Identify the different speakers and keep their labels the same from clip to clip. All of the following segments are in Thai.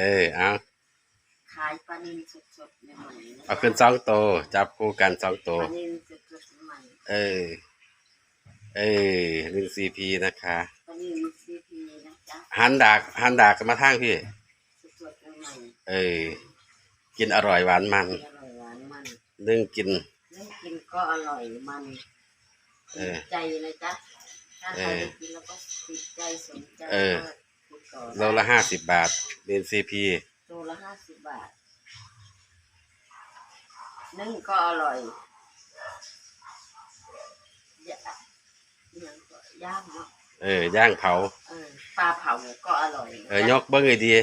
Speaker 1: เออเอา
Speaker 2: ขายปลานิลสดๆใหม่ๆนะ
Speaker 1: เอาขึ้นสองโตวจับคู่กันสองโต
Speaker 2: ป
Speaker 1: ว
Speaker 2: ลานิลสดๆใหม่
Speaker 1: เออ เออหนึ่งซีพีนะคะ
Speaker 2: ปลานิลซีพีนะจ๊ะ
Speaker 1: หันดากหันดากมาทางพี่
Speaker 2: สดๆใหม่
Speaker 1: เออ กินอร่อยหวานมัน
Speaker 2: ๆอร่อยหวานมัน
Speaker 1: นึ่งกิน
Speaker 2: ได้กินก็อร่อยมัน
Speaker 1: เออ
Speaker 2: ติดใจนะจ๊ะถ้าใคร
Speaker 1: เออ
Speaker 2: ได้กินแล้วก็ติดใจสนใจ
Speaker 1: เออ
Speaker 2: ก็ติดต่อ
Speaker 1: โลละห้าสิบบาทเป็นซีพี
Speaker 2: โลละห้าสิบบาทนึ่งก็อร่อยย่ายังก็ย่างเนาะ
Speaker 1: เออย่างเผา
Speaker 2: เออปลาเผาก็อร่อยนะ
Speaker 1: เออยกเบิ้งให้ดี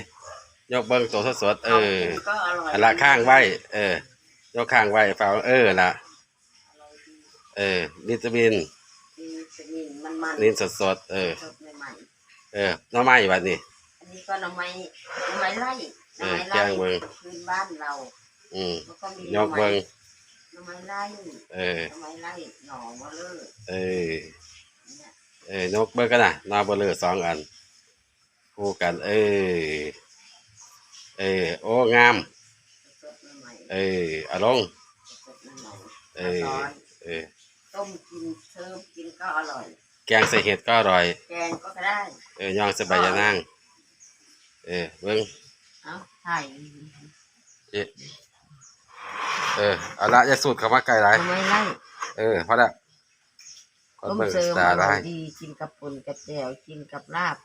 Speaker 1: ยกเบิ้งตัวสดๆเออ
Speaker 2: ผากินก็อร่อย
Speaker 1: อันละข้างไว้ เออยกข้างไว้เปล่าเออละ
Speaker 2: อร่อยดี
Speaker 1: เออวิตามิน
Speaker 2: มีสนินมันมัน
Speaker 1: นินสดๆเออ
Speaker 2: สดใหม่
Speaker 1: เออหน้อไม้วันนี้
Speaker 2: ๆอันนี้ก็หน่อไม้หน่อไม้ไร่หน่อไม้
Speaker 1: เออแก
Speaker 2: ไร่
Speaker 1: งเบิ่ง
Speaker 2: พื้นบ้านเรา
Speaker 1: อืม
Speaker 2: แล้วก็มี
Speaker 1: ยกเบิ้ง
Speaker 2: หน่อไม้ไร่
Speaker 1: เออ
Speaker 2: หน่อไม้ไร่หน่อมะเลิศ
Speaker 1: เออ
Speaker 2: เนี่ย
Speaker 1: เออยกเบิ้งกันนะหนอเบลเลอสองอัน คู่กัน เออเออโอ้งาม
Speaker 2: สดใหม่ๆ
Speaker 1: เออเอาลง
Speaker 2: สดใหม่ๆ
Speaker 1: เออ
Speaker 2: ร้อน
Speaker 1: เออ
Speaker 2: ต้มกินเชิมกินก็อร่อย
Speaker 1: แกงใส่เห็ดก็อร่อย
Speaker 2: แกงก็ได้
Speaker 1: เออย่องใส่ใบยะนางเออเบิ้ง
Speaker 2: เอาถ่าย
Speaker 1: เอ๊ะเออเอาละจะสูตรคำว่าไก่ไร
Speaker 2: หน่อไม้ไร่
Speaker 1: เออพอละคน
Speaker 2: ต้ม
Speaker 1: เบิ่ง
Speaker 2: เชิม
Speaker 1: ตา
Speaker 2: อร่
Speaker 1: ได้
Speaker 2: อยดีกินกับปุ่นกับแจ่วกินกับลาบ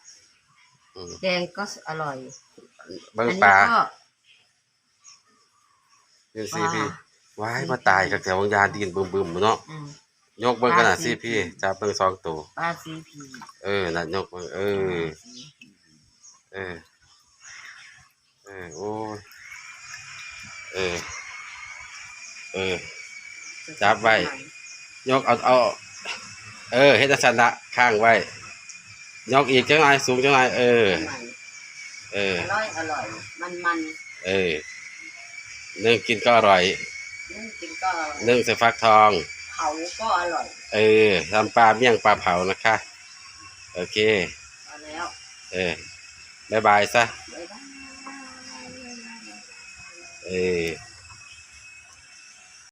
Speaker 1: อืม
Speaker 2: แกงก็อร่อย
Speaker 1: เบิ้ง
Speaker 2: อัน
Speaker 1: ป
Speaker 2: นี้
Speaker 1: ลา
Speaker 2: ก็
Speaker 1: ยืนซีพีว้ายมาตายกับแถววงยานดินบึมบึมๆเนาะ
Speaker 2: อืม
Speaker 1: ยกเบิ้งกันนะ
Speaker 2: ปลา
Speaker 1: ซี
Speaker 2: CP
Speaker 1: พีจับเบิ้งสองตัว
Speaker 2: ปลาซีพี
Speaker 1: เออนั่นยกเบิ้งเออ เออ เออ โอ้ยเออ เออ จับไว้ ยกเอาเอา เออเฮ็ดจังซันละข้างไว้ ยกอีกจังหน่อยสูงจังหน่อยเออ เออ
Speaker 2: อร่อยอร่อยมันมัน
Speaker 1: เออนึ่งกินก็อร่อย
Speaker 2: นึ่งกินก็อร่อย
Speaker 1: นึ่งใส่ฟักทอง
Speaker 2: เผาก็อร่อย
Speaker 1: เออทำปลาเมี่ยงปลาเผานะคะ โอเค
Speaker 2: เอาแล้ว
Speaker 1: เออบายบายซะ
Speaker 2: บ๊ายบาย
Speaker 1: เออ